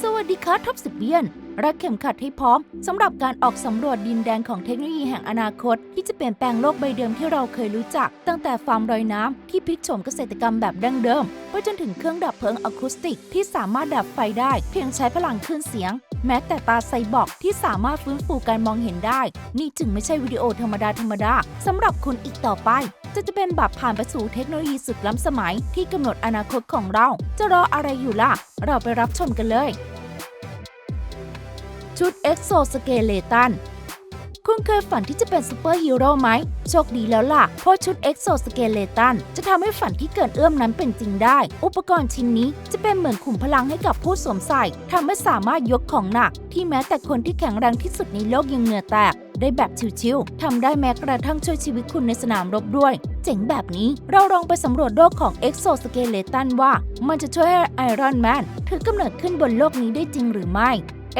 สวัสดีค่ะท็อปสิบเบียน รักเข็มขัดให้พร้อมสำหรับการออกสำรวจดินแดนของเทคโนโลยีแห่งอนาคต ที่จะเปลี่ยนแปลงโลกใบเดิมที่เราเคยรู้จัก ตั้งแต่ฟาร์มรอยน้ำที่พลิกโฉมเกษตรกรรมแบบดั้งเดิมไปจนถึงเครื่องดับเพลิงอะคูสติก ที่สามารถดับไฟได้เพียงใช้พลังคลื่นเสียง แม้แต่ตาไซบอร์กที่สามารถฟื้นฟูการมองเห็นได้ นี่จึงไม่ใช่วิดีโอธรรมดาธรรมดาสำหรับคุณอีกต่อไป จะจะเป็นแบบผ่านไปสู่เทคโนโลยีสุดล้ำสมัยที่กำหนดอนาคตของเรา จะรออะไรอยู่ล่ะ เราไปรับชมกันเลย ชุด e x o s k e l e t o n คุณเคยฝันที่จะเป็นซูเปอร์ฮีโร่ไหม โชคดีแล้วล่ะ เพราะชุด e x o s k e l e t o n จะทำให้ฝันที่เกินเอื้อมนั้นเป็นจริงได้ อุปกรณ์ชิ้นนี้จะเป็นเหมือนขุมพลังให้กับผู้สวมใส่ทำให้สามารถยกของหนัก ที่แม้แต่คนที่แข็งแรงที่สุดในโลกยังเหงื่อแตก ได้แบบชิวๆทำได้แม้กระทั่งช่วยชีวิตคุณในสนามรบด้วย เจ๋งแบบนี้เราลองไปสำรวจโลกของ Exoskeleton ว่า มันจะช่วยให้ไอรอนแมนถือกำเนิดขึ้นบนโลกนี้ได้จริงหรือไม่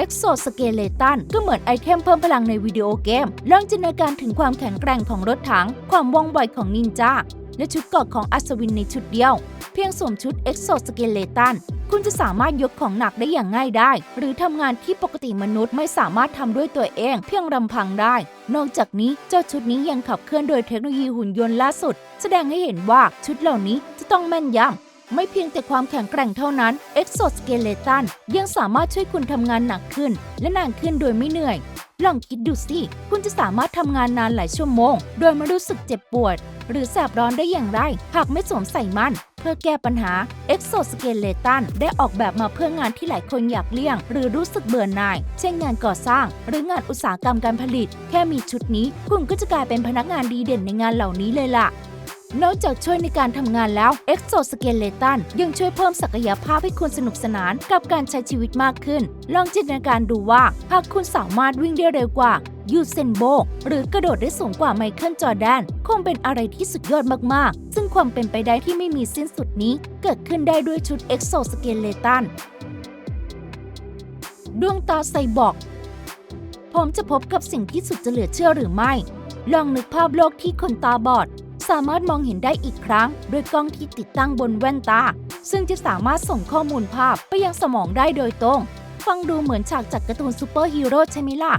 Exoskeleton ก็เหมือนไอเทมเพิ่มพลังในวิดีโอเกมลองจินตนาการถึงความแข็งแกร่งของรถถัง ความว่องไวของนินจา และชุดเกราะของอัศวินในชุดเดียว เพียงสวมชุด Exoskeleton คุณจะสามารถยกของหนักได้อย่างง่ายได้ หรือทำงานที่ปกติมนุษย์ไม่สามารถทำด้วยตัวเอง เพียงลำพังได้ นอกจากนี้เจ้าชุดนี้ยังขับเคลื่อนโดยเทคโนโลยีหุ่นยนต์ล่าสุด แสดงให้เห็นว่าชุดเหล่านี้จะต้องแม่นยำไม่เพียงแต่ความแข็งแกร่งเท่านั้น Exoskeleton ยังสามารถช่วยคุณทำงานหนักขึ้น และนานขึ้นโดยไม่เหนื่อย ลองคิดดูสิ คุณจะสามารถทำงานนานหลายชั่วโมง โดยไม่รู้สึกเจ็บปวด หรือแสบร้อนได้อย่างไร หากไม่สวมใส่มัน เพื่อแก้ปัญหา Exoskeleton ได้ออกแบบมาเพื่องานที่หลายคนอยากเลี่ยง หรือรู้สึกเบื่อหน่าย เช่นงานก่อสร้าง หรืองานอุตสาหกรรมการผลิต แค่มีชุดนี้ คุณก็จะกลายเป็นพนักงานดีเด่นในงานเหล่านี้เลยล่ะ นอกจากช่วยในการทำงานแล้ว Exoskeleton ยังช่วยเพิ่มศักยภาพให้คุณสนุกสนานกับการใช้ชีวิตมากขึ้น ลองจินตนาการดูว่าหากคุณสามารถวิ่งได้เร็วกว่ายูเซนโบหรือกระโดดได้สูงกว่าไมเคิลจอร์แดน คงเป็นอะไรที่สุดยอดมาก ๆ ซึ่งความเป็นไปได้ที่ไม่มีสิ้นสุดนี้ เกิดขึ้นได้ด้วยชุด Exoskeleton ดวงตาไซบอร์กผมจะพบกับสิ่งที่สุดจะเหลือเชื่อหรือไม่ ลองนึกภาพโลกที่คนตาบอด สามารถมองเห็นได้อีกครั้ง ด้วยกล้องที่ติดตั้งบนแว่นตา ซึ่งจะสามารถส่งข้อมูลภาพไปยังสมองได้โดยตรง ฟังดูเหมือนฉากจากการ์ตูนซูเปอร์ฮีโร่ใช่ไหมล่ะ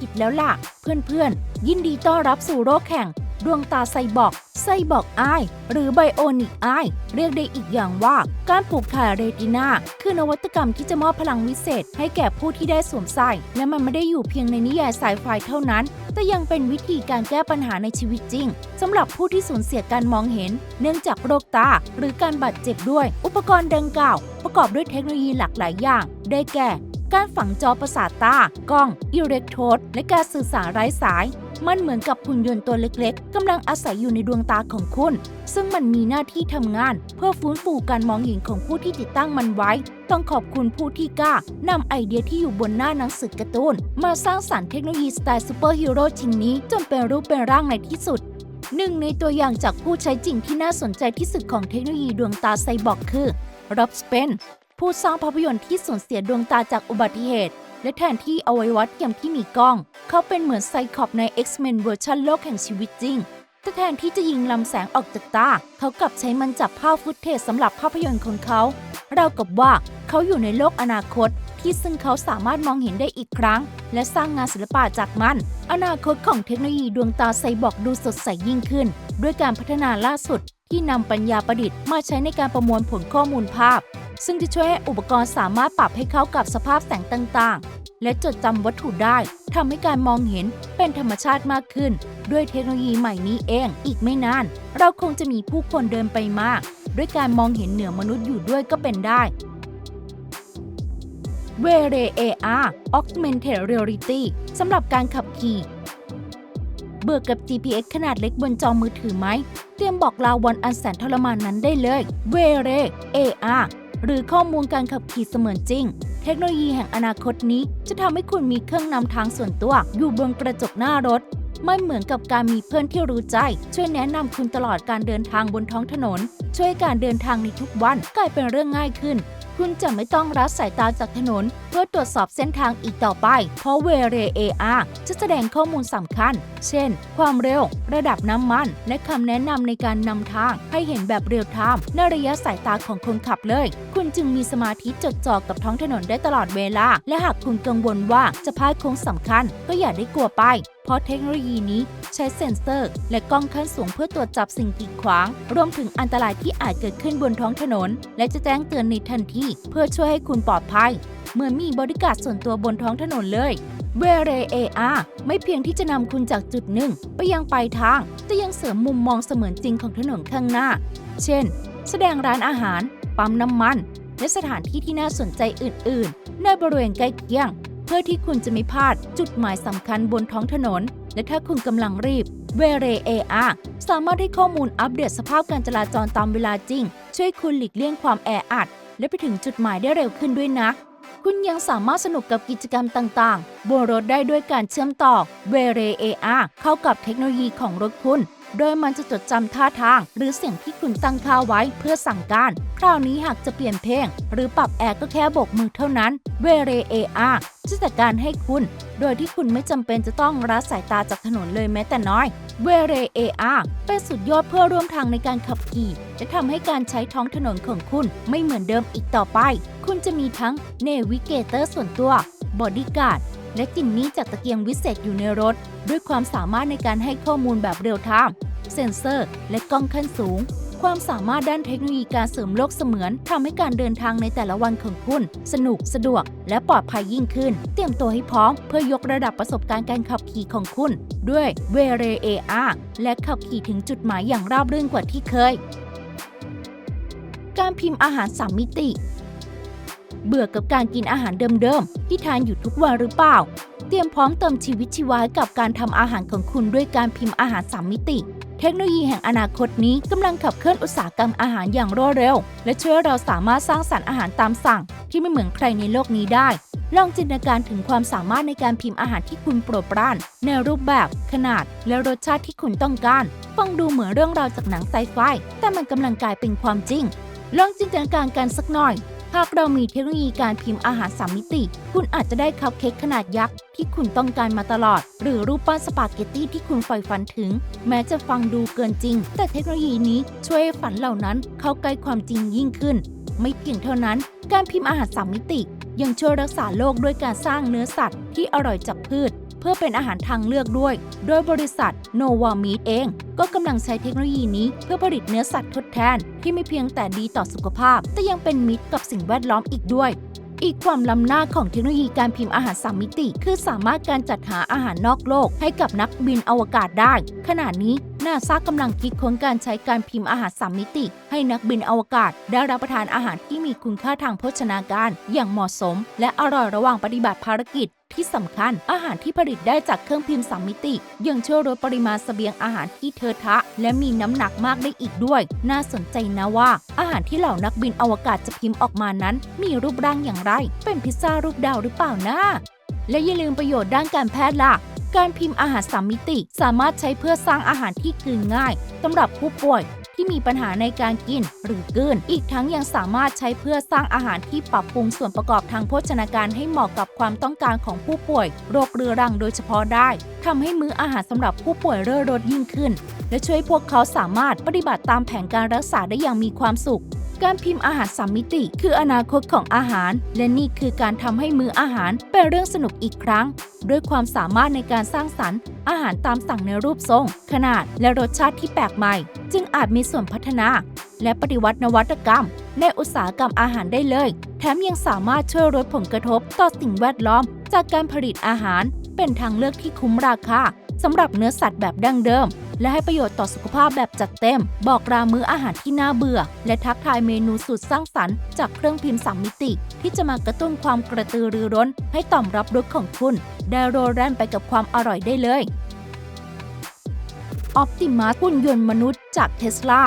อิดแล้วล่ะ เพื่อนๆ ยินดีต้อนรับสู่โลกแข่ง ดวงตาไซบอร์ก ไซบอร์กไอหรือไบโอนิกไอเรียกได้อีกอย่างว่า การปลูกถ่ายเรตินาคือนวัตกรรมที่จะมอบพลังวิเศษ ให้แก่ผู้ที่ได้สวมใส่ และมันไม่ได้อยู่เพียงในนิยายสายไฟเท่านั้น แต่ยังเป็นวิธีการแก้ปัญหาในชีวิตจริงสำหรับผู้ที่สูญเสียการมองเห็น เนื่องจากโรคตา หรือการบาดเจ็บด้วย อุปกรณ์ดังกล่าว ประกอบด้วยเทคโนโลยีหลากหลายอย่าง ได้แก่ การฝังจอประสาทตา กล้อง อิเล็กโทรด และการสื่อสารไร้สาย มันเหมือนกับหุ่นยนต์ตัวเล็กๆ กำลังอาศัยอยู่ในดวงตาของคุณ ซึ่งมันมีหน้าที่ทำงาน เพื่อฟื้นฟูการมองเห็นของผู้ที่ติดตั้งมันไว้ ต้องขอบคุณผู้ที่กล้านำไอเดียที่อยู่บนหน้าหนังสือการ์ตูน มาสร้างสรรค์เทคโนโลยีสไตล์ซูเปอร์ฮีโร่ชิ้นนี้จนเป็นรูปเป็นร่างในที่สุดหนึ่งในตัวอย่างจากผู้ใช้จริงที่น่าสนใจที่สุดของเทคโนโลยีดวงตาไซบอร์กคือร็อบสเปน ผู้สร้างภาพยนตร์ที่สูญเสียดวงตาจากอุบัติเหตุ และแทนที่อวัยวะเทียมที่มีกล้อง เขาเป็นเหมือนไซคอบใน X-Men เวอร์ชันโลกแห่งชีวิตจริงแต่แทนที่จะยิงลำแสงออกจากตา เขากลับใช้มันจับภาพฟุตเทจสำหรับภาพยนตร์ของเขาเรากับว่าเขาอยู่ในโลกอนาคต ที่ซึ่งเขาสามารถมองเห็นได้อีกครั้ง และสร้างงานศิลปะจากมัน อนาคตของเทคโนโลยีดวงตาไซบอร์กดูสดใสยิ่งขึ้น ด้วยการพัฒนาล่าสุดที่นำปัญญาประดิษฐ์มาใช้ในการประมวลผลข้อมูลภาพ ซึ่งจะช่วยให้อุปกรณ์สามารถปรับให้เข้ากับสภาพแสงต่างๆ และจดจำวัตถุได้ทำให้การมองเห็นเป็นธรรมชาติมากขึ้น ด้วยเทคโนโลยีใหม่นี้เอง อีกไม่นาน เราคงจะมีผู้คนเดินไปมาก ด้วยการมองเห็นเหนือมนุษย์อยู่ด้วยก็เป็นได้เวเร AR Augmented Reality สำหรับการขับขี่ เบื่อกับ GPS ขนาดเล็กบนจอมือถือไหม เตรียมบอกลาวันอันแสนทรมานนั้นได้เลยเวเร AR หรือข้อมูลการขับขี่เสมือนจริง เทคโนโลยีแห่งอนาคตนี้จะทำให้คุณมีเครื่องนำทางส่วนตัว อยู่บนกระจกหน้ารถ ไม่เหมือนกับการมีเพื่อนที่รู้ใจ ช่วยแนะนำคุณตลอดการเดินทางบนท้องถนน ช่วยการเดินทางในทุกวันกลายเป็นเรื่องง่ายขึ้น คุณจะไม่ต้องรัดสายตาจากถนนเพื่อตรวจสอบเส้นทางอีกต่อไป เพราะเวเร AR จะแสดงข้อมูลสำคัญ เช่น ความเร็ว ระดับน้ำมัน และคำแนะนำในการนำทาง ให้เห็นแบบเรียลไทม์ในระยะสายตาของคนขับเลย คุณจึงมีสมาธิจดจ่อกับท้องถนนได้ตลอดเวลา และหากคุณกังวลว่าจะพลาดโค้งสำคัญ ก็อย่าได้กลัวไปเพราะเทคโนโลยีนี้ใช้เซ็นเซอร์ และกล้องขั้นสูงเพื่อตรวจจับสิ่งกีดขวาง รวมถึงอันตรายที่อาจเกิดขึ้นบนท้องถนน และจะแจ้งเตือนในทันทีเพื่อช่วยให้คุณปลอดภัย เหมือนมีบริการส่วนตัวบนท้องถนนเลยเวเร AR ไม่เพียงที่จะนำคุณจากจุดหนึ่ง ไปยังปลายทาง แต่ยังเสริมมุมมองเสมือนจริงของถนนข้างหน้า เช่น แสดงร้านอาหาร ปั๊มน้ำมัน และสถานที่ที่น่าสนใจอื่น ๆ ในบริเวณใกล้เคียง เพื่อที่คุณจะไม่พลาดจุดหมายสำคัญบนท้องถนน และถ้าคุณกำลังรีบเวเร AR สามารถให้ข้อมูลอัปเดตสภาพการจราจรตามเวลาจริง ช่วยคุณหลีกเลี่ยงความแออัดและไปถึงจุดหมายได้เร็วขึ้นด้วยนะ คุณยังสามารถสนุกกับกิจกรรมต่างๆ บนรถได้ด้วยการเชื่อมต่อเวเร AR เข้ากับเทคโนโลยีของรถคุณ โดยมันจะจดจำท่าทาง หรือเสียงที่คุณตั้งค่าไว้เพื่อสั่งการ คราวนี้หากจะเปลี่ยนเพลง หรือปรับแอร์ก็แค่โบกมือเท่านั้น เวเร AR จะจัดการให้คุณ โดยที่คุณไม่จำเป็นจะต้องรัดสายตาจากถนนเลยแม้แต่น้อย เวเร AR เป็นสุดยอดเพื่อร่วมทางในการขับขี่ และทำให้การใช้ท้องถนนของคุณไม่เหมือนเดิมอีกต่อไป คุณจะมีทั้งเนวิเกเตอร์ส่วนตัวบอดี้การ์ด และจิมมี่จากตะเกียงวิเศษอยู่ในรถ ด้วยความสามารถในการให้ข้อมูลแบบเรียลไทม์เซ็นเซอร์ และกล้องขั้นสูง ความสามารถด้านเทคโนโลยีการเสริมโลกเสมือนทำให้การเดินทางในแต่ละวันของคุณ สนุกสะดวก และปลอดภัยยิ่งขึ้น เตรียมตัวให้พร้อม เพื่อยกระดับประสบการณ์การขับขี่ของคุณ ด้วยเวเร AR และขับขี่ถึงจุดหมายอย่างราบรื่นกว่าที่เคย การพิมพ์อาหารสามมิติ เบื่อกับการกินอาหารเดิมๆ ที่ทานอยู่ทุกวันหรือเปล่า เตรียมพร้อมเติมชีวิตชีวากับการทำอาหารของคุณด้วยการพิมพ์อาหารสามมิติ เทคโนโลยีแห่งอนาคตนี้กำลังขับเคลื่อนอุตสาหกรรมอาหารอย่างรวดเร็ว และช่วยเราสามารถสร้างสรรค์อาหารตามสั่ง ที่ไม่เหมือนใครในโลกนี้ได้ ลองจินตนาการถึงความสามารถในการพิมพ์อาหารที่คุณโปรดปราน ในรูปแบบ ขนาด และรสชาติที่คุณต้องการ ฟังดูเหมือนเรื่องราวจากหนังไซไฟแต่มันกำลังกลายเป็นความจริง ลองจินตนาการกันสักหน่อย หากเรามีเทคโนโลยีการพิมพ์อาหารสามมิติ คุณอาจจะได้คัพเค้กขนาดยักษ์ที่คุณต้องการมาตลอด หรือรูปปั้นสปาเกตตี้ที่คุณใฝ่ฝันถึง แม้จะฟังดูเกินจริง แต่เทคโนโลยีนี้ช่วยให้ฝันเหล่านั้นเข้าใกล้ความจริงยิ่งขึ้น ไม่เพียงเท่านั้น การพิมพ์อาหารสามมิติ ยังช่วยรักษาโลกด้วยการสร้างเนื้อสัตว์ที่อร่อยจากพืช พื่อเป็นอาหารทางเลือกด้วย โดยบริษัท Nova Meat เอง ก็กำลังใช้เทคโนโลยีนี้เพื่อผลิตเนื้อสัตว์ทดแทน ที่ไม่เพียงแต่ดีต่อสุขภาพ แต่ยังเป็นมิตรกับสิ่งแวดล้อมอีกด้วยอีกความล้ำหน้าของเทคโนโลยีการพิมพ์อาหารสามมิติ คือสามารถการจัดหาอาหารนอกโลกให้กับนักบินอวกาศได้ ขณะนี้นาซากำลังคิดค้นการใช้การพิมพ์อาหารสามมิติ ให้นักบินอวกาศ ได้รับประทานอาหารที่มีคุณค่าทางโภชนาการ อย่างเหมาะสม และอร่อยระหว่างปฏิบัติภารกิจที่สำคัญอาหารที่ผลิตได้จากเครื่องพิมพ์สามมิติ ยังช่วยลดปริมาณเสบียงอาหารที่เทอะทะ และมีน้ำหนักมากได้อีกด้วย น่าสนใจนะว่า อาหารที่เหล่านักบินอวกาศจะพิมพ์ออกมานั้น มีรูปร่างอย่างไร เป็นพิซซ่ารูปดาวหรือเปล่านะ และอย่าลืมประโยชน์ด้านการแพทย์ล่ะการพิมพ์อาหารสามมิติ สามารถใช้เพื่อสร้างอาหารที่กลืนง่ายสำหรับผู้ป่วย ที่มีปัญหาในการกินหรือกืน อีกทั้งยังสามารถใช้เพื่อสร้างอาหารที่ปรับปรุงส่วนประกอบทางโภชนาการให้เหมาะกับความต้องการของผู้ป่วย โรคเรื้อรังโดยเฉพาะได้ทำให้มื้ออาหารสำหรับผู้ป่วยเร่อรดยิ่งขึ้น และช่วยพวกเขาสามารถปฏิบัติตามแผนการรักษาได้อย่างมีความสุข การพิมพ์อาหารสามมิติ คืออนาคตของอาหาร และนี่คือการทำให้มื้ออาหารเป็นเรื่องสนุกอีกครั้ง ด้วยความสามารถในการสร้างสรรค์ อาหารตามสั่งในรูปทรง ขนาด และรสชาติที่แปลกใหม่ จึงอาจมีส่วนพัฒนา และปฏิวัตินวัตกรรม ในอุตสาหกรรมอาหารได้เลย แถมยังสามารถช่วยลดผลกระทบต่อสิ่งแวดล้อม จากการผลิตอาหาร เป็นทางเลือกที่คุ้มราคาสำหรับเนื้อสัตว์แบบดั้งเดิม และให้ประโยชน์ต่อสุขภาพแบบจัดเต็ม บอกรามื้ออาหารที่น่าเบื่อ และทักทายเมนูสุดสร้างสรรค์จากเครื่องพิมพ์สามมิติ ที่จะมากระตุ้นความกระตือรือร้น ให้ต่อบรับรสของคุณ ได้โรแรนไปกับความอร่อยได้เลย Optimus หุ่นยนต์มนุษย์จากเทสลา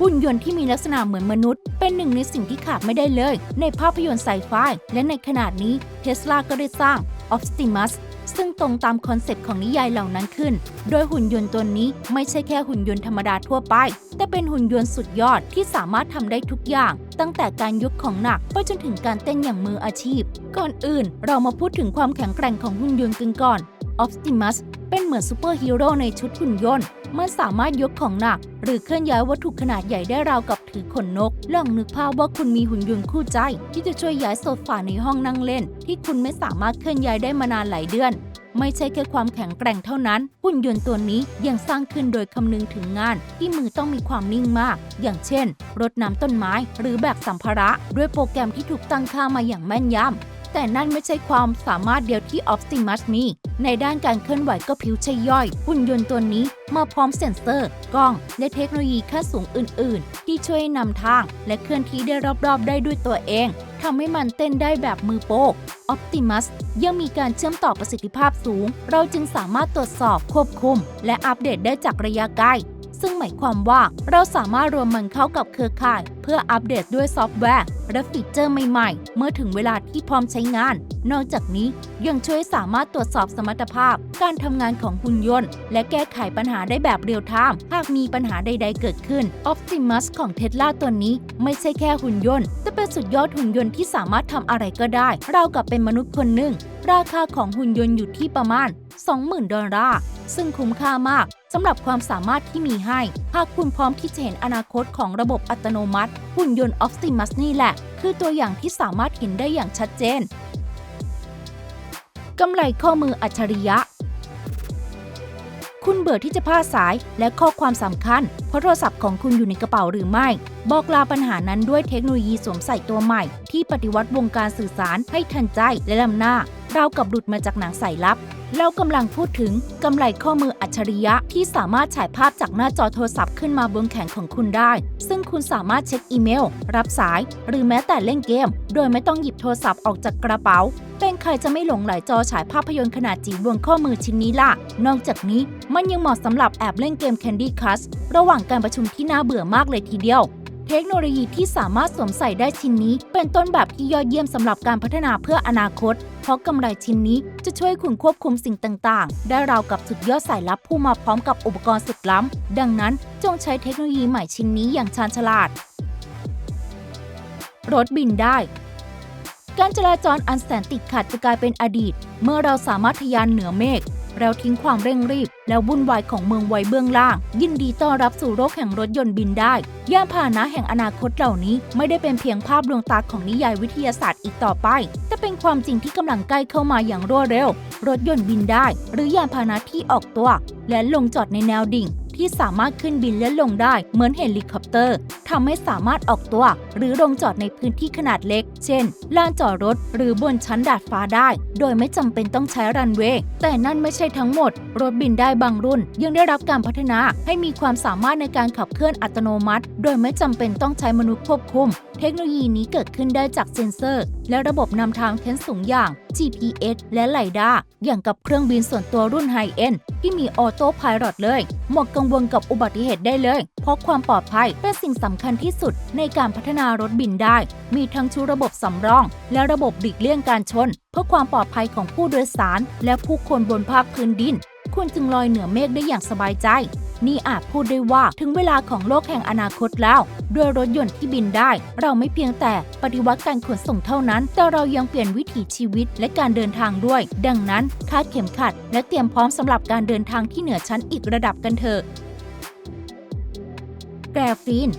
หุ่นยนต์ที่มีลักษณะเหมือนมนุษย์ เป็นหนึ่งในสิ่งที่ขาดไม่ได้เลย ในภาพยนตร์ไซไฟและในขนาดนี้เทสลาก็ได้สร้าง Optimus ซึ่งตรงตามคอนเซปต์ของนิยายเหล่านั้นขึ้น โดยหุ่นยนต์ตัวนี้ไม่ใช่แค่หุ่นยนต์ธรรมดาทั่วไป แต่เป็นหุ่นยนต์สุดยอดที่สามารถทำได้ทุกอย่าง ตั้งแต่การยกของหนักไปจนถึงการเต้นอย่างมืออาชีพ ก่อนอื่น เรามาพูดถึงความแข็งแกร่งของหุ่นยนต์กันก่อน Optimus เป็นเหมือนซูเปอร์ฮีโร่ในชุดหุ่นยนต์ มันสามารถยกของหนัก หรือเคลื่อนย้ายวัตถุขนาดใหญ่ได้ราวกับถือขนนก ลองนึกภาพว่าคุณมีหุ่นยนต์คู่ใจ ที่จะช่วยย้ายโซฟาในห้องนั่งเล่น ที่คุณไม่สามารถเคลื่อนย้ายได้มานานหลายเดือน ไม่ใช่แค่ความแข็งแกร่งเท่านั้น หุ่นยนต์ตัวนี้ยังสร้างขึ้นโดยคำนึงถึงงาน ที่มือต้องมีความนิ่งมาก อย่างเช่น รดน้ำต้นไม้ หรือแบกสัมภาระ ด้วยโปรแกรมที่ถูกตั้งค่ามาอย่างแม่นยำ แต่นั่นไม่ใช่ความสามารถเดียวที่ Optimus มี ในด้านการเคลื่อนไหวก็ผิวใช่ย่อย หุ่นยนต์ตัวนี้มาพร้อมเซ็นเซอร์ กล้อง และเทคโนโลยีขั้นสูงอื่น ๆ ที่ช่วยนำทาง และเคลื่อนที่ได้รอบๆ ได้ด้วยตัวเองทำให้มันเต้นได้แบบมือโป้ Optimus ยังมีการเชื่อมต่อประสิทธิภาพสูง เราจึงสามารถตรวจสอบควบคุม และอัปเดตได้จากระยะไกล ซึ่งหมายความว่าเราสามารถรวมมันเข้ากับเครือข่าย เพื่ออัปเดตด้วยซอฟต์แวร์ และฟีเจอร์ใหม่ๆ เมื่อถึงเวลาที่พร้อมใช้งาน นอกจากนี้ยังช่วยสามารถตรวจสอบสมรรถภาพ การทำงานของหุ่นยนต์ และแก้ไขปัญหาได้แบบเรียลไทม์หากมีปัญหาใด ๆ เกิดขึ้น Optimus ของ Tesla ตัวนี้ไม่ใช่แค่หุ่นยนต์ แต่เป็นสุดยอดหุ่นยนต์ที่สามารถทำอะไรก็ได้ เรากับเป็นมนุษย์คนหนึ่ง ราคาของหุ่นยนต์อยู่ที่ประมาณ 20,000 ดอลลาร์ซึ่งคุ้มค่ามากสำหรับความสามารถที่มีให้ หากคุณพร้อมที่จะเห็นอนาคตของระบบอัตโนมัติ หุ่นยนต์ Optimus นี่แหละ คือตัวอย่างที่สามารถเห็นได้อย่างชัดเจนกำไรข้อมืออัจฉริยะ คุณเบื่อที่จะพลาดสายและข้อความสำคัญ เพราะโทรศัพท์ของคุณอยู่ในกระเป๋าหรือไม่ บอกลาปัญหานั้นด้วยเทคโนโลยีสวมใส่ตัวใหม่ ที่ปฏิวัติวงการสื่อสารให้ทันใจและล้ำหน้า ราวกับหลุดมาจากหนังสายลับ เรากำลังพูดถึงกำไรข้อมืออัจฉริยะที่สามารถฉายภาพจากหน้าจอโทรศัพท์ขึ้นมาบนแขนของคุณได้ ซึ่งคุณสามารถเช็คอีเมล รับสาย หรือแม้แต่เล่นเกม โดยไม่ต้องหยิบโทรศัพท์ออกจากกระเป๋า เป็นใครจะไม่หลงไหลจอฉายภาพยนตร์ขนาดจิ๋วบนข้อมือชิ้นนี้ล่ะ นอกจากนี้มันยังเหมาะสำหรับแอบเล่นเกม Candy Crush ระหว่างการประชุมที่น่าเบื่อมากเลยทีเดียว เทคโนโลยีที่สามารถสวมใส่ได้ชิ้นนี้ เป็นต้นแบบที่ยอดเยี่ยมสำหรับการพัฒนาเพื่ออนาคต เพราะกำไรชิ้นนี้จะช่วยคุณควบคุมสิ่งต่างๆ ได้ราวกับสุดยอดสายลับผู้มาพร้อมกับอุปกรณ์สุดล้ำ ดังนั้นจงใช้เทคโนโลยีใหม่ชิ้นนี้อย่างชาญฉลาด รถบินได้การจราจรอันแสนติดขัดจะกลายเป็นอดีต เมื่อเราสามารถทะยานเหนือเมฆ เราทิ้งความเร่งรีบ และวุ่นวายของเมืองไว้เบื้องล่าง ยินดีต้อนรับสู่โลกแห่งรถยนต์บินได้ยานพาหนะแห่งอนาคตเหล่านี้ ไม่ได้เป็นเพียงภาพดวงตาของนิยายวิทยาศาสตร์อีกต่อไป แต่เป็นความจริงที่กำลังใกล้เข้ามาอย่างรวดเร็ว รถยนต์บินได้ หรือยานพาหนะที่ออกตัว และลงจอดในแนวดิ่ง ที่สามารถขึ้นบินและลงได้เหมือนเฮลิคอปเตอร์ทำให้สามารถออกตัว หรือลงจอดในพื้นที่ขนาดเล็ก เช่น ลานจอดรถหรือบนชั้นดาดฟ้าได้ โดยไม่จำเป็นต้องใช้รันเวย์ แต่นั่นไม่ใช่ทั้งหมด รถบินได้บางรุ่น ยังได้รับการพัฒนาให้มีความสามารถในการขับเคลื่อนอัตโนมัติ โดยไม่จำเป็นต้องใช้มนุษย์ควบคุม เทคโนโลยีนี้เกิดขึ้นได้จากเซ็นเซอร์ และระบบนำทางขั้นสูงอย่าง GPS และไลดาอย่างกับเครื่องบินส่วนตัวรุ่นไฮเอ็นที่มีออโต้พายโเลย หมดกังวลกับอุบัติเหตุได้เลย เพราะความปลอดภัยเป็นสิ่งสำคัญที่สุดในการพัฒนารถบินได้ มีทั้งชุดระบบสำรอง และระบบหลีกเลี่ยงการชน เพื่อความปลอดภัยของผู้โดยสาร และผู้คนบนภาคพื้นดิน คุณจึงลอยเหนือเมฆได้อย่างสบายใจ นี่อาจพูดได้ว่าถึงเวลาของโลกแห่งอนาคตแล้ว ด้วยรถยนต์ที่บินได้ เราไม่เพียงแต่ปฏิวัติการขนส่งเท่านั้น แต่เรายังเปลี่ยนวิถีชีวิตและการเดินทางด้วย ดังนั้นคาดเข็มขัด และเตรียมพร้อมสำหรับการเดินทางที่เหนือชั้นอีกระดับกันเถอะแกรฟีน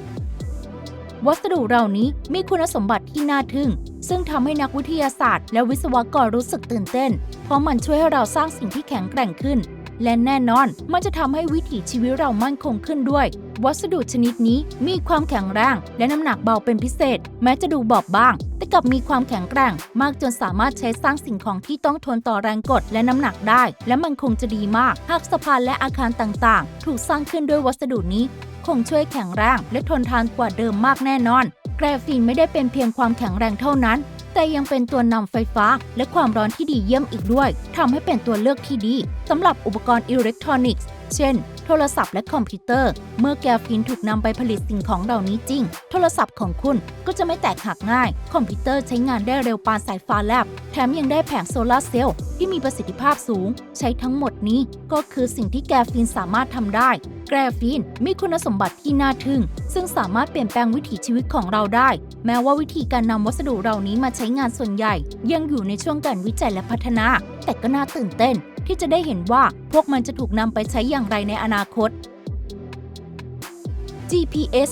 วัสดุเหล่านี้มีคุณสมบัติที่น่าทึ่ง ซึ่งทำให้นักวิทยาศาสตร์และวิศวกรรู้สึกตื่นเต้น เพราะมันช่วยให้เราสร้างสิ่งที่แข็งแกร่งขึ้น และแน่นอนมันจะทำให้วิถีชีวิตเรามั่นคงขึ้นด้วย วัสดุชนิดนี้มีความแข็งแรงและน้ำหนักเบาเป็นพิเศษ แม้จะดูบอบบาง แต่กลับมีความแข็งแกร่ง มากจนสามารถใช้สร้างสิ่งของที่ต้องทนต่อแรงกดและน้ำหนักได้ และมันคงจะดีมาก หากสะพานและอาคารต่างๆ ถูกสร้างขึ้นด้วยวัสดุนี้ คงช่วยแข็งแรงและทนทานกว่าเดิมมากแน่นอน แกรฟีนไม่ได้เป็นเพียงความแข็งแรงเท่านั้น แต่ยังเป็นตัวนำไฟฟ้า และความร้อนที่ดีเยี่ยมอีกด้วยทำให้เป็นตัวเลือกที่ดีสำหรับอุปกรณ์อิเล็กทรอนิกส์ เช่น โทรศัพท์และคอมพิวเตอร์ เมื่อแกฟินถูกนำไปผลิตสิ่งของเหล่านี้จริง โทรศัพท์ของคุณก็จะไม่แตกหักง่าย คอมพิวเตอร์ใช้งานได้เร็วปานสายฟ้าแลบ แถมยังได้แผงโซลาร์เซลล์ที่มีประสิทธิภาพสูง ใช้ทั้งหมดนี้ก็คือสิ่งที่แกฟินสามารถทำได้ แกฟีนมีคุณสมบัติที่น่าทึ่ง ซึ่งสามารถเปลี่ยนแปลงวิถีชีวิตของเราได้ แม้ว่าวิธีการนำวัสดุเหล่านี้มาใช้งานส่วนใหญ่ ยังอยู่ในช่วงการวิจัยและพัฒนา แต่ก็น่าตื่นเต้น ที่จะได้เห็นว่าพวกมันจะถูกนำไปใช้อย่างไรในอนาคต GPS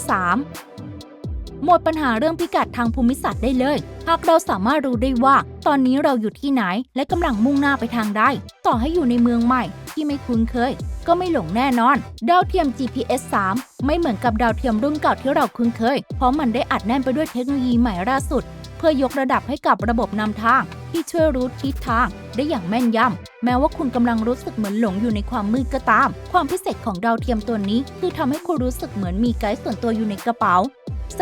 3 หมดปัญหาเรื่องพิกัดทางภูมิศาสตร์ได้เลย หากเราสามารถรู้ได้ว่า ตอนนี้เราอยู่ที่ไหน และกำลังมุ่งหน้าไปทางใด ต่อให้อยู่ในเมืองใหม่ที่ไม่คุ้นเคย ก็ไม่หลงแน่นอน ดาวเทียม GPS 3 ไม่เหมือนกับดาวเทียมรุ่นเก่าที่เราคุ้นเคย เพราะมันได้อัดแน่นไปด้วยเทคโนโลยีใหม่ล่าสุด เพื่อยกระดับให้กับระบบนำทาง ที่ช่วยรู้ทิศทางได้อย่างแม่นยำแม้ว่าคุณกำลังรู้สึกเหมือนหลงอยู่ในความมืดก็ตาม ความพิเศษของดาวเทียมตัวนี้ คือทำให้คุณรู้สึกเหมือนมีไกด์ส่วนตัวอยู่ในกระเป๋า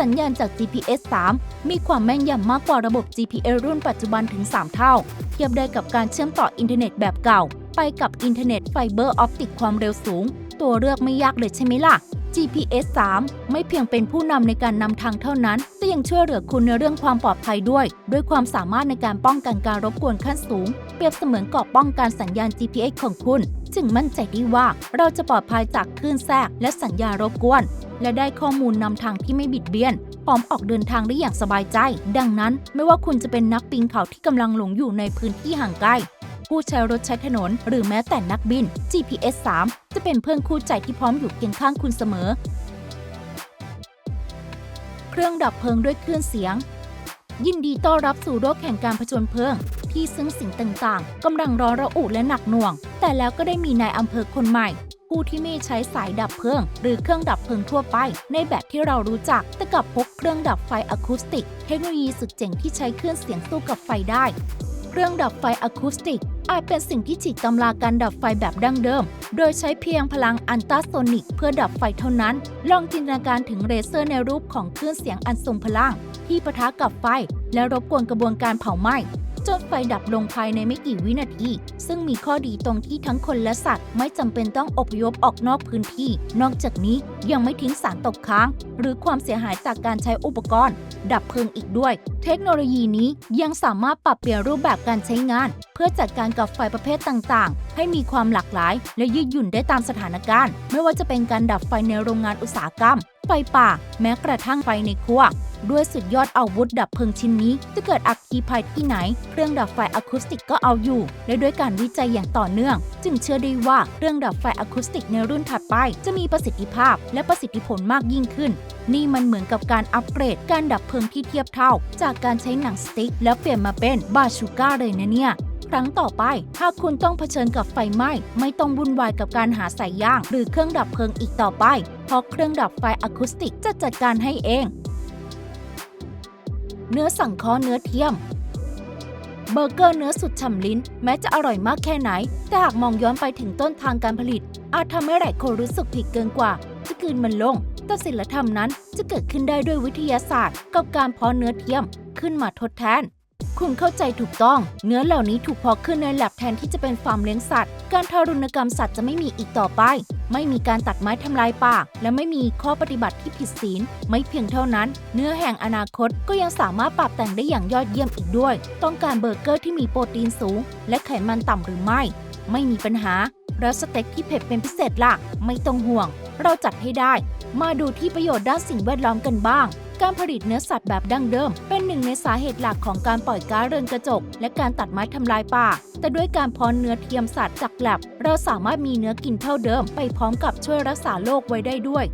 สัญญาณจาก GPS 3 มีความแม่นยำมากกว่าระบบ GPS รุ่นปัจจุบันถึง 3 เท่า เทียบได้กับการเชื่อมต่ออินเทอร์เน็ตแบบเก่า ไปกับอินเทอร์เน็ตไฟเบอร์ออปติกความเร็วสูง ตัวเลือกไม่ยากเลยใช่ไหมล่ะ GPS 3 ไม่เพียงเป็นผู้นำในการนำทางเท่านั้น แต่ยังช่วยเหลือคุณในเรื่องความปลอดภัยด้วย ด้วยความสามารถในการป้องกันการรบกวนขั้นสูง เปรียบเสมือนเกาะป้องกันสัญญาณ GPS ของคุณ จึงมั่นใจได้ว่าเราจะปลอดภัยจากคลื่นแทรกและสัญญาณรบกวน และได้ข้อมูลนำทางที่ไม่บิดเบี้ยนพร้อมออกเดินทางได้อย่างสบายใจ ดังนั้น ไม่ว่าคุณจะเป็นนักปีนเขาที่กำลังหลงอยู่ในพื้นที่ห่างไกล ผู้ใช้รถใช้ถนน หรือแม้แต่นักบิน GPS 3 จะเป็นเพื่อนคู่ใจที่พร้อมอยู่เคียงข้างคุณเสมอ เครื่องดับเพลิงด้วยคลื่นเสียง ยินดีต้อนรับสู่โลกแห่งการผจญเพลิง ที่ซึ่งสิ่งต่างๆกำลังร้อนระอุและหนักหน่วง แต่แล้วก็ได้มีนายอำเภอคนใหม่ผู้ที่ไม่ใช้สายดับเพลิง หรือเครื่องดับเพลิงทั่วไป ในแบบที่เรารู้จัก แต่กลับพกเครื่องดับไฟอะคูสติก เทคโนโลยีสุดเจ๋งที่ใช้คลื่นเสียงสู้กับไฟได้ เครื่องดับไฟอะคูสติก อาจเป็นสิ่งที่ฉีกตำราการดับไฟแบบดั้งเดิม โดยใช้เพียงพลังอันตราโซนิกเพื่อดับไฟเท่านั้น ลองจินตนาการถึงเรเซอร์ในรูปของคลื่นเสียงอันทรงพลัง ที่ปะทะกับไฟ และรบกวนกระบวนการเผาไหม้ จนไฟดับลงภายในไม่กี่วินาที ซึ่งมีข้อดีตรงที่ทั้งคนและสัตว์ ไม่จำเป็นต้องอพยพออกนอกพื้นที่ นอกจากนี้ยังไม่ทิ้งสารตกค้าง หรือความเสียหายจากการใช้อุปกรณ์ ดับเพลิงอีกด้วย เทคโนโลยีนี้ยังสามารถปรับเปลี่ยนรูปแบบการใช้งาน เพื่อจัดการกับไฟประเภทต่างๆ ให้มีความหลากหลาย และยืดหยุ่นได้ตามสถานการณ์ ไม่ว่าจะเป็นการดับไฟในโรงงานอุตสาหกรรม ไฟป่า แม้กระทั่งไฟในครัว ด้วยสุดยอดอาวุธดับเพลิงชิ้นนี้ จะเกิดอัคคีภัยที่ไหน เครื่องดับไฟอะคูสติกก็เอาอยู่ และด้วยการวิจัยอย่างต่อเนื่อง จึงเชื่อได้ว่าเครื่องดับไฟอะคูสติกในรุ่นถัดไป จะมีประสิทธิภาพ และประสิทธิผลมากยิ่งขึ้น นี่มันเหมือนกับการอัปเกรดการดับเพลิงที่เทียบเท่า จากการใช้หนังสติ๊ก แล้วเปลี่ยนมาเป็นบาชูก้าเลยนะเนี่ย รั้งต่อไป หากคุณต้องเผชิญกับไฟไหม้ ไม่ต้องวุ่นวายกับการหาสายย่าง หรือเครื่องดับเพลิงอีกต่อไป เพราะเครื่องดับไฟอะคูสติกจะจัดการให้เอง เนื้อสังเคราะห์เนื้อเทียมเบอร์เกอร์เนื้อสุดฉ่ำลิ้น แม้จะอร่อยมากแค่ไหน แต่หากมองย้อนไปถึงต้นทางการผลิต อาจทำให้หลายคนรู้สึกผิดเกินกว่า จะกลืนมันลง แต่ศิลธรรมนั้นจะเกิดขึ้นได้ด้วยวิทยาศาสตร์ กับการเพาะเนื้อเทียมขึ้นมาทดแทน คุณเข้าใจถูกต้อง เนื้อเหล่านี้ถูกเพาะขึ้นในแลบแทนที่จะเป็นฟาร์มเลี้ยงสัตว์ การทารุณกรรมสัตว์จะไม่มีอีกต่อไป ไม่มีการตัดไม้ทำลายป่า และไม่มีข้อปฏิบัติที่ผิดศีล ไม่เพียงเท่านั้น เนื้อแห่งอนาคตก็ยังสามารถปรับแต่งได้อย่างยอดเยี่ยมอีกด้วย ต้องการเบอร์เกอร์ที่มีโปรตีนสูง และไขมันต่ำหรือไม่ ไม่มีปัญหา แล้วสเต็กที่เผ็ดเป็นพิเศษล่ะ ไม่ต้องห่วง เราจัดให้ได้ มาดูที่ประโยชน์ด้านสิ่งแวดล้อมกันบ้าง การผลิตเนื้อสัตว์แบบดั้งเดิม เป็นหนึ่งในสาเหตุหลักของการปล่อยก๊าซเรือนกระจก และการตัดไม้ทำลายป่า แต่ด้วยการเพาะเนื้อเทียมสัตว์จากแลบเราสามารถมีเนื้อกินเท่าเดิม ไปพร้อมกับช่วยรักษาโรคไว้ได้ด้วย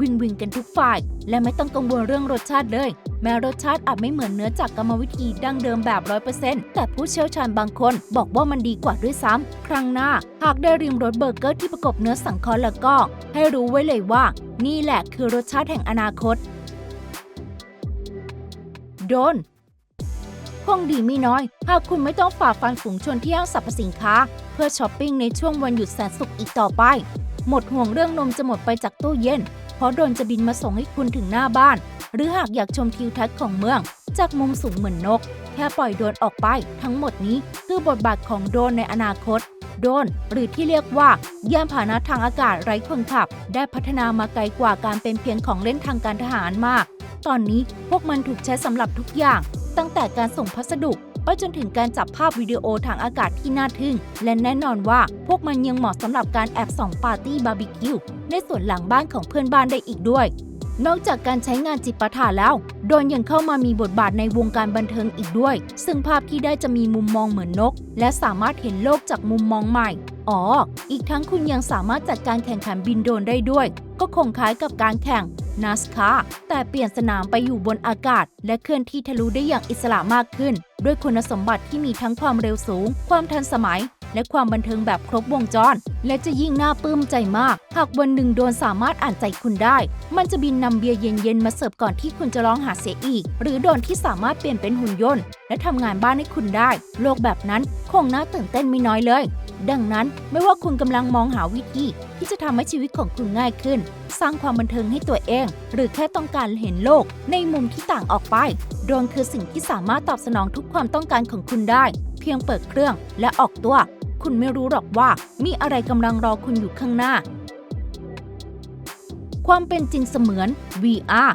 วินวินกันทุกฝ่าย และไม่ต้องกังวลเรื่องรสชาติเลย แม้รสชาติอาจไม่เหมือนเนื้อจากกรรมวิธีดั้งเดิมแบบ100%แต่ผู้เชี่ยวชาญบางคนบอกว่ามันดีกว่าด้วยซ้ำ ครั้งหน้า หากได้ริมรสเบอร์เกอร์ที่ประกบเนื้อสังเคราะห์แล้วก็ ให้รู้ไว้เลยว่า นี่แหละคือรสชาติแห่งอนาคต โดนคงดีไม่น้อย หากคุณไม่ต้องฝ่าฟันฝูงชนที่ห้างสรรพสินค้า เพื่อช้อปปิ้งในช่วงวันหยุดแสนสุขอีกต่อไป หมดห่วงเรื่องนมจะหมดไปจากตู้เย็น เพราะโดรนจะบินมาส่งให้คุณถึงหน้าบ้าน หรือหากอยากชมทิวทัศน์ของเมือง จากมุมสูงเหมือนนก แค่ปล่อยโดรนออกไปทั้งหมดนี้คือบทบาทของโดรนในอนาคต โดรนหรือที่เรียกว่ายานพาหนะทางอากาศไร้คนขับ ได้พัฒนามาไกลกว่าการเป็นเพียงของเล่นทางการทหารมาก ตอนนี้พวกมันถูกใช้สำหรับทุกอย่าง ตั้งแต่การส่งพัสดุไปจนถึงการจับภาพวิดีโอทางอากาศที่น่าทึ่ง และแน่นอนว่าพวกมันยังเหมาะสำหรับการแอบส่องปาร์ตี้บาร์บีคิว ในส่วนหลังบ้านของเพื่อนบ้านได้อีกด้วย นอกจากการใช้งานจิตปาถะแล้ว โดรนยังเข้ามามีบทบาทในวงการบันเทิงอีกด้วย ซึ่งภาพที่ได้จะมีมุมมองเหมือนนก และสามารถเห็นโลกจากมุมมองใหม่ อ๋อ อีกทั้งคุณยังสามารถจัดการแข่งขันบินโดรนได้ด้วย ก็คงคล้ายกับการแข่ง NASCAR แต่เปลี่ยนสนามไปอยู่บนอากาศ และเคลื่อนที่ทะลุได้อย่างอิสระมากขึ้น ด้วยคุณสมบัติที่มีทั้งความเร็วสูง ความทันสมัย และความบันเทิงแบบครบวงจร และจะยิ่งน่าปลื้มใจมาก หากวันหนึ่งโดนสามารถอ่านใจคุณได้ มันจะบินนำเบียร์เย็นๆมาเสิร์ฟก่อนที่คุณจะร้องหาเสียอีก หรือโดนที่สามารถเปลี่ยนเป็นหุ่นยนต์ และทำงานบ้านให้คุณได้ โลกแบบนั้นคงน่าตื่นเต้นไม่น้อยเลย ดังนั้นไม่ว่าคุณกำลังมองหาวิธี ที่จะทำให้ชีวิตของคุณง่ายขึ้น สร้างความบันเทิงให้ตัวเอง หรือแค่ต้องการเห็นโลก ในมุมที่ต่างออกไปโดรนคือสิ่งที่สามารถตอบสนองทุกความต้องการของคุณได้ พียงเปิดเครื่องและออกตัว คุณไม่รู้หรอกว่ามีอะไรกำลังรอคุณอยู่ข้างหน้า ความเป็นจริงเสมือน VR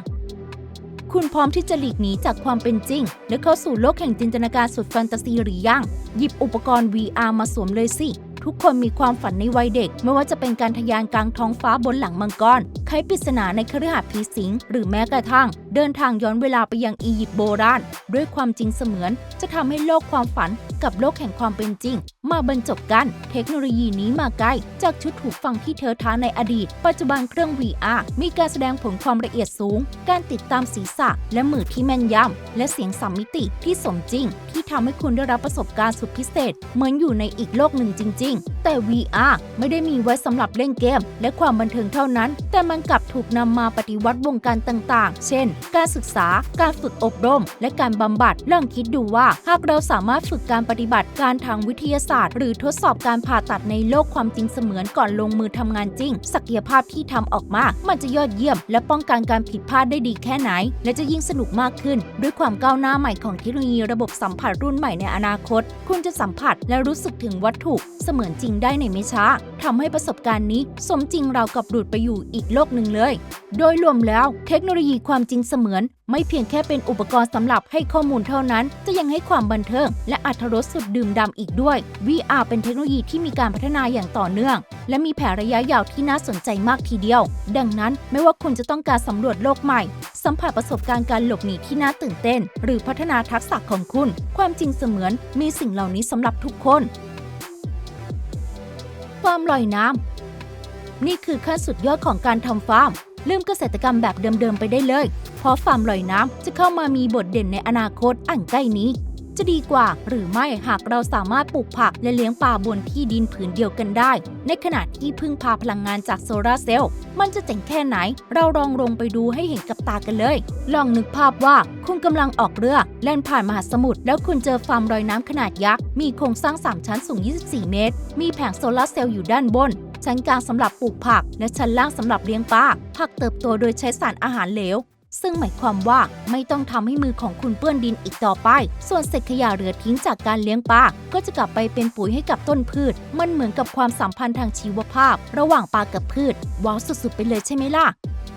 คุณพร้อมที่จะหลีกหนีจากความเป็นจริง และเข้าสู่โลกแห่งจินตนาการสุดแฟนตาซีหรือยัง หยิบอุปกรณ์ VR มาสวมเลยสิ ทุกคนมีความฝันในวัยเด็ก ไม่ว่าจะเป็นการทะยานกลางท้องฟ้าบนหลังมังกรไขปริศนาในคฤหาสน์ผีสิง หรือแม้กระทั่ง เดินทางย้อนเวลาไปยังอียิปต์โบราณ ด้วยความจริงเสมือน จะทำให้โลกความฝันกับโลกแห่งความเป็นจริง มาบรรจบกัน เทคโนโลยีนี้มาไกล้ จากชุดหูฟังที่เธอท้าในอดีต ปัจจุบันเครื่อง VR มีการแสดงผลความละเอียดสูง การติดตามศีรษะ และมือที่แม่นยำและเสียงสามมิติที่สมจริง ที่ทำให้คุณได้รับประสบการณ์สุดพิเศษ เหมือนอยู่ในอีกโลกหนึ่งจริง ๆ แต่ VR ไม่ได้มีไว้สำหรับเล่นเกม และความบันเทิงเท่านั้น แต่มันกลับถูกนำมาปฏิวัติวงการต่าง ๆ เช่นการศึกษา การฝึกอบรม และการบำบัดลองคิดดูว่า หากเราสามารถฝึกการปฏิบัติการทางวิทยาศาสตร์ หรือทดสอบการผ่าตัดในโลกความจริงเสมือนก่อนลงมือทำงานจริง ศักยภาพที่ทำออกมา มันจะยอดเยี่ยม และป้องกันการผิดพลาดได้ดีแค่ไหน และจะยิ่งสนุกมากขึ้น ด้วยความก้าวหน้าใหม่ของเทคโนโลยีระบบสัมผัสรุ่นใหม่ในอนาคต คุณจะสัมผัสและรู้สึกถึงวัตถุเสมือนจริงได้ในไม่ช้าทำให้ประสบการณ์นี้ สมจริงเรากับหลุดไปอยู่อีกโลกหนึ่งเลย โดยรวมแล้ว เทคโนโลยีความจริงเสมือน ไม่เพียงแค่เป็นอุปกรณ์สำหรับให้ข้อมูลเท่านั้น จะยังให้ความบันเทิง และอัธรสสุดดื่มด่ำอีกด้วย VR เป็นเทคโนโลยีที่มีการพัฒนาอย่างต่อเนื่อง และมีแผนระยะยาวที่น่าสนใจมากทีเดียว ดังนั้นไม่ว่าคุณจะต้องการสำรวจโลกใหม่ สัมผัสประสบการณ์การหลบหนีที่น่าตื่นเต้น หรือพัฒนาทักษะของคุณ ความจริงเสมือนมีสิ่งเหล่านี้สำหรับทุกคนฟามลอยน้ำนี่คือขั้นสุดยอดของการทำฟาร์ม ลืมเกษตรกรรมแบบเดิมๆไปได้เลย เพราะฟาร์มลอยน้ำจะเข้ามามีบทเด่นในอนาคตอันใกล้นี้ จะดีกว่าหรือไม่หากเราสามารถปลูกผักและเลี้ยงปลาบนที่ดินผืนเดียวกันได้ ในขณะที่พึ่งพาพลังงานจากโซลาร์เซลล์มันจะเจ๋งแค่ไหน เราลองลงไปดูให้เห็นกับตากันเลย ลองนึกภาพว่าคุณกำลังออกเรือแล่นผ่านมหาสมุทรแล้วคุณเจอฟาร์มลอยน้ำขนาดยักษ์มีโครงสร้าง 3 ชั้นสูง 24 เมตร มีแผงโซลาร์เซลล์อยู่ด้านบน ชั้นกลางสำหรับปลูกผัก และชั้นล่างสำหรับเลี้ยงปลาผักเติบโตโดยใช้สารอาหารเหลว ซึ่งหมายความว่าไม่ต้องทำให้มือของคุณเปื้อนดินอีกต่อไป ส่วนเศษขยะเหลือทิ้งจากการเลี้ยงปลาก็จะกลับไปเป็นปุ๋ยให้กับต้นพืช มันเหมือนกับความสัมพันธ์ทางชีวภาพ ระหว่างปลากับพืช ว้าวสุดๆไปเลยใช่ไหมล่ะ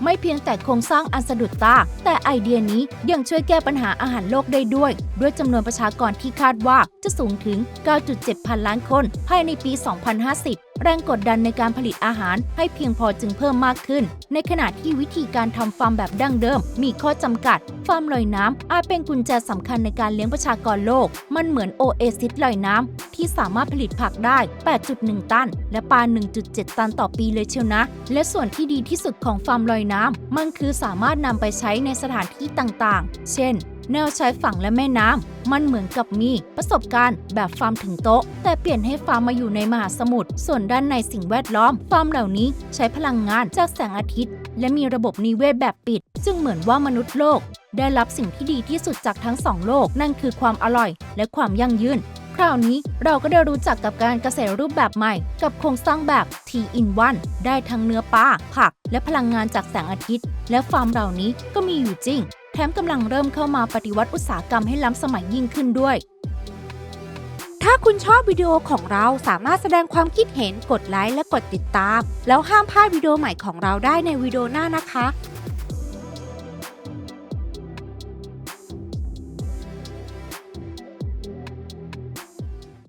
ไม่เพียงแต่โครงสร้างอันสะดุดตา แต่ไอเดียนี้ยังช่วยแก้ปัญหาอาหารโลกได้ด้วย ด้วยจำนวนประชากรที่คาดว่าจะสูงถึง 9.7 พันล้านคน ภายในปี 2050 แรงกดดันในการผลิตอาหารให้เพียงพอจึงเพิ่มมากขึ้น ในขณะที่วิธีการทำฟาร์มแบบดั้งเดิม มีข้อจำกัด ฟาร์มลอยน้ำอาจเป็นกุญแจสำคัญในการเลี้ยงประชากรโลก มันเหมือนโอเอซิสลอยน้ำที่สามารถผลิตผักได้ 8.1 ตัน และปลา 1.7 ตันต่อปีเลยเชียวนะ และส่วนที่ดีที่สุดของฟาร์มลอยน้ำมันคือสามารถนำไปใช้ในสถานที่ต่างๆ เช่น แนวชายฝั่งและแม่น้ำมันเหมือนกับมีประสบการณ์แบบฟาร์มถึงโต๊ะ แต่เปลี่ยนให้ฟาร์มมาอยู่ในมหาสมุทรส่วนด้านในสิ่งแวดล้อม ฟาร์มเหล่านี้ใช้พลังงานจากแสงอาทิตย์ และมีระบบนิเวศแบบปิดจึงเหมือนว่ามนุษย์โลก ได้รับสิ่งที่ดีที่สุดจากทั้งสองโลก นั่นคือความอร่อย และความยั่งยืนคราวนี้เราก็ได้รู้จักกับการเกษตรรูปแบบใหม่ กับโครงสร้างแบบ T in 1ได้ทั้งเนื้อปลาผัก และพลังงานจากแสงอาทิตย์ และฟาร์มเหล่านี้ก็มีอยู่จริง แถมกำลังเริ่มเข้ามาปฏิวัติอุตสาหกรรมให้ล้ำสมัยยิ่งขึ้นด้วย ถ้าคุณชอบวิดีโอของเราสามารถแสดงความคิดเห็นกดไลค์และกดติดตาม แล้วห้ามพลาดวิดีโอใหม่ของเราได้ในวิดีโอหน้านะคะ